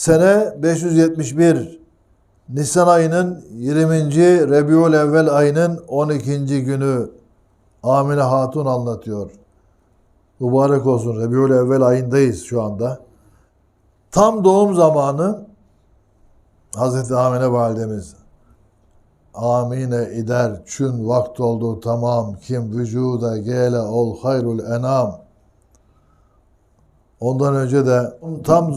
Sene 571 Nisan ayının 20. Rebiul Evvel ayının 12. günü Amine Hatun anlatıyor. Mübarek olsun Rebiul Evvel ayındayız şu anda. Tam doğum zamanı Hazreti Amine validemiz Amine ider çün vakt oldu tamam kim vücuda gele ol hayrul enam Ondan önce de tam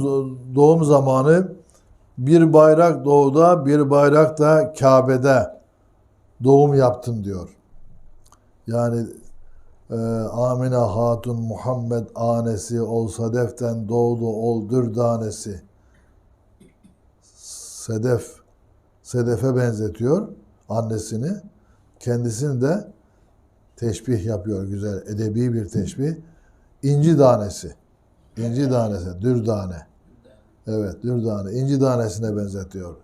doğum zamanı bir bayrak doğuda, bir bayrak da Kabe'de doğum yaptın diyor. Yani e, Amine Hatun Muhammed anesi ol Sedef'ten doğdu ol dürdanesi. Sedef, Sedef'e benzetiyor annesini. Kendisini de teşbih yapıyor güzel, edebi bir teşbih. İnci tanesi. İnci tanesi, dürdane. Evet, dürdane. İnci tanesine benzetiyor.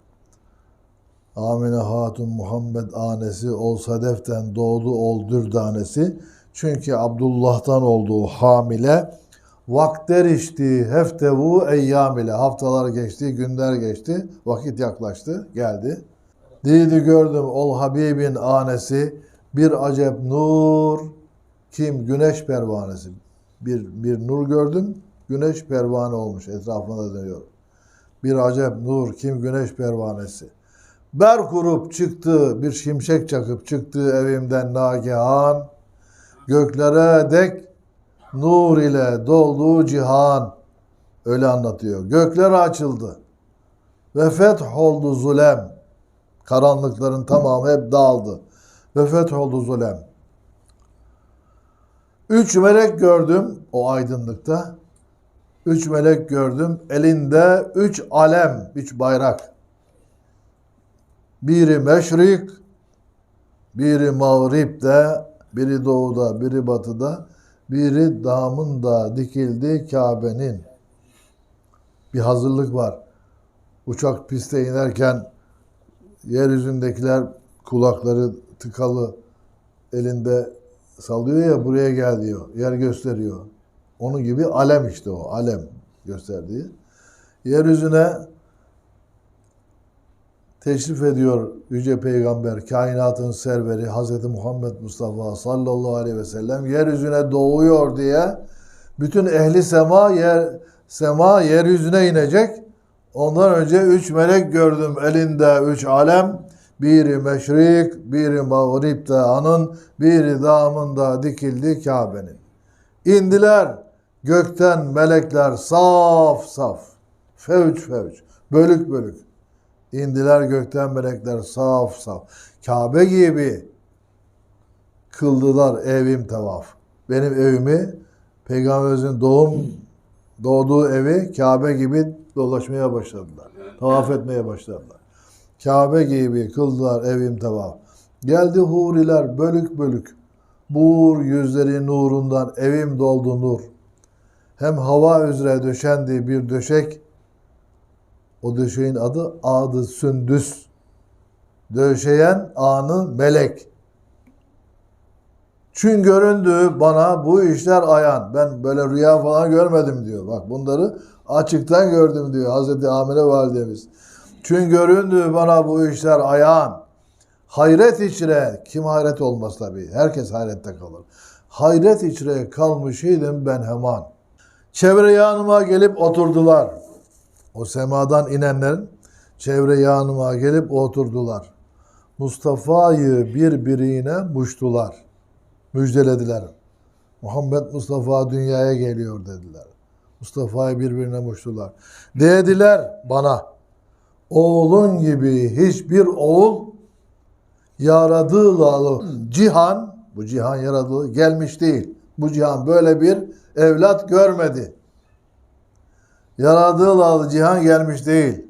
Amine Hatun Muhammed anesi ol Sadef'ten doğdu ol dürdanesi. Çünkü Abdullah'tan olduğu hamile vakter içti heftevu eyyam ile haftalar geçti, günler geçti, vakit yaklaştı, geldi. Didi gördüm ol Habibin anesi bir acep nur kim güneş pervanesi bir bir nur gördüm güneş pervane olmuş etrafında dönüyor. Bir acep nur kim güneş pervanesi. Ber kurup çıktı bir şimşek çakıp çıktı evimden nagihan. Göklere dek nur ile doldu cihan. Öyle anlatıyor. Gökler açıldı. Ve feth oldu zulem. Karanlıkların tamamı hep dağıldı. Ve feth oldu zulem. Üç melek gördüm o aydınlıkta. Üç melek gördüm. Elinde üç alem, üç bayrak. Biri meşrik, biri mağripte, biri doğuda, biri batıda, biri damında dikildi Kabe'nin. Bir hazırlık var. Uçak piste inerken yeryüzündekiler kulakları tıkalı elinde sallıyor ya buraya gel diyor. Yer gösteriyor. Onun gibi alem işte o. Alem gösterdiği. Yeryüzüne teşrif ediyor Yüce Peygamber, kainatın serveri Hz. Muhammed Mustafa sallallahu aleyhi ve sellem yeryüzüne doğuyor diye bütün ehli sema yer sema yeryüzüne inecek. Ondan önce üç melek gördüm elinde üç alem. Biri meşrik, biri mağripte anın, biri damında dikildi Kabe'nin. İndiler gökten melekler saf saf, fevç fevç, bölük bölük. İndiler gökten melekler saf saf. Kabe gibi kıldılar evim tavaf. Benim evimi Peygamberimizin doğum doğduğu evi Kabe gibi dolaşmaya başladılar. Tavaf etmeye başladılar. Kabe gibi kıldılar evim tavaf. Geldi huriler bölük bölük. Buğur yüzleri nurundan evim doldu nur. Hem hava üzere döşendi bir döşek. O döşeğin adı adı sündüs. Döşeyen anı melek. Çün göründü bana bu işler ayan. Ben böyle rüya falan görmedim diyor. Bak bunları açıktan gördüm diyor Hazreti Amine validemiz. Çün göründü bana bu işler ayan. Hayret içre, kim hayret olmaz tabii. Herkes hayrette kalır. Hayret içre kalmış idim ben hemen. Çevre yanıma gelip oturdular. O semadan inenlerin çevre yanıma gelip oturdular. Mustafa'yı birbirine muştular. Müjdelediler. Muhammed Mustafa dünyaya geliyor dediler. Mustafa'yı birbirine muştular. Dediler bana oğlun gibi hiçbir oğul yaradığı cihan bu cihan yaradığı gelmiş değil. Bu cihan böyle bir evlat görmedi. Yaradığı cihan gelmiş değil.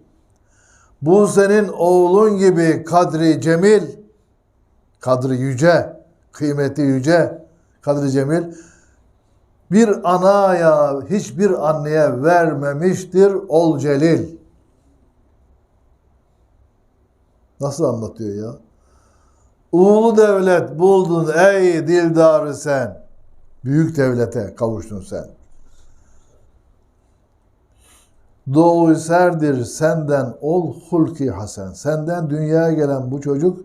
Bu senin oğlun gibi kadri cemil, kadri yüce, kıymeti yüce, kadri cemil bir anaya, hiçbir anneye vermemiştir ol celil. Nasıl anlatıyor ya? Ulu devlet buldun ey dildarı sen. Büyük devlete kavuştun sen. Doğu serdir senden ol hulki hasen. Senden dünyaya gelen bu çocuk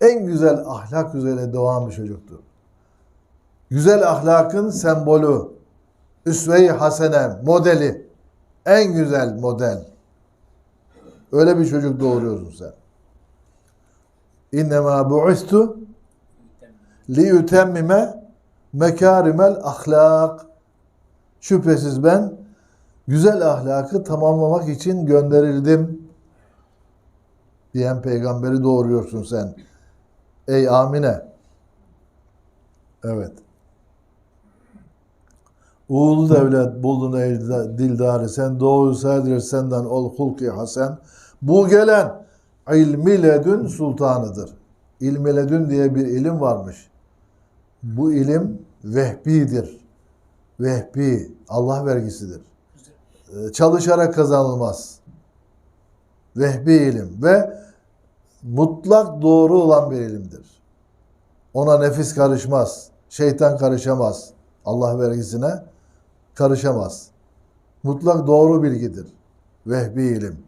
en güzel ahlak üzere doğan bir çocuktur. Güzel ahlakın sembolü, üsve-i hasene, modeli, en güzel model. Öyle bir çocuk doğuruyorsun sen. İnnemâ bu'istu liyutemmime mekârimel ahlak. Şüphesiz ben güzel ahlakı tamamlamak için gönderildim diyen peygamberi doğuruyorsun sen. Ey Amine. Evet. Uğurlu devlet buldun ey dildarı sen doğru saydır senden ol hulki hasen. Bu gelen ilmi ledün sultanıdır. İlmi ledün diye bir ilim varmış. Bu ilim vehbidir. Vehbi, Allah vergisidir. Ee, Çalışarak kazanılmaz. Vehbi ilim ve mutlak doğru olan bir ilimdir. Ona nefis karışmaz. Şeytan karışamaz. Allah vergisine karışamaz. Mutlak doğru bilgidir. Vehbi ilim.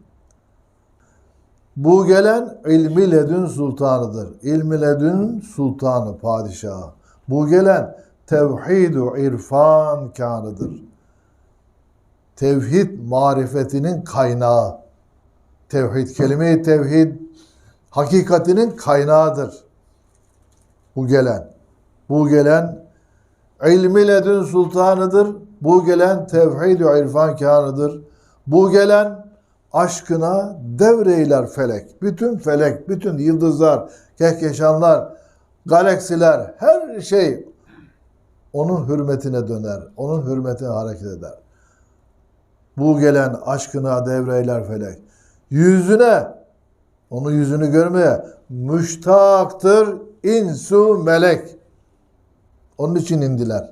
Bu gelen ilmi ledün sultanıdır. İlmi ledün sultanı, padişahı. Bu gelen tevhidu irfan kanıdır. Tevhid marifetinin kaynağı. Tevhid, kelime-i tevhid hakikatinin kaynağıdır. Bu gelen. Bu gelen ilmi ledün sultanıdır. Bu gelen tevhid-i irfan kânıdır. Bu gelen aşkına devreyler felek. Bütün felek, bütün yıldızlar, kehkeşanlar, galaksiler, her şey onun hürmetine döner. Onun hürmetine hareket eder. Bu gelen aşkına devreyler felek. Yüzüne, onun yüzünü görmeye müştaktır insu melek. Onun için indiler.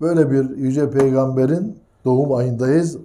Böyle bir yüce peygamberin doğum ayındayız.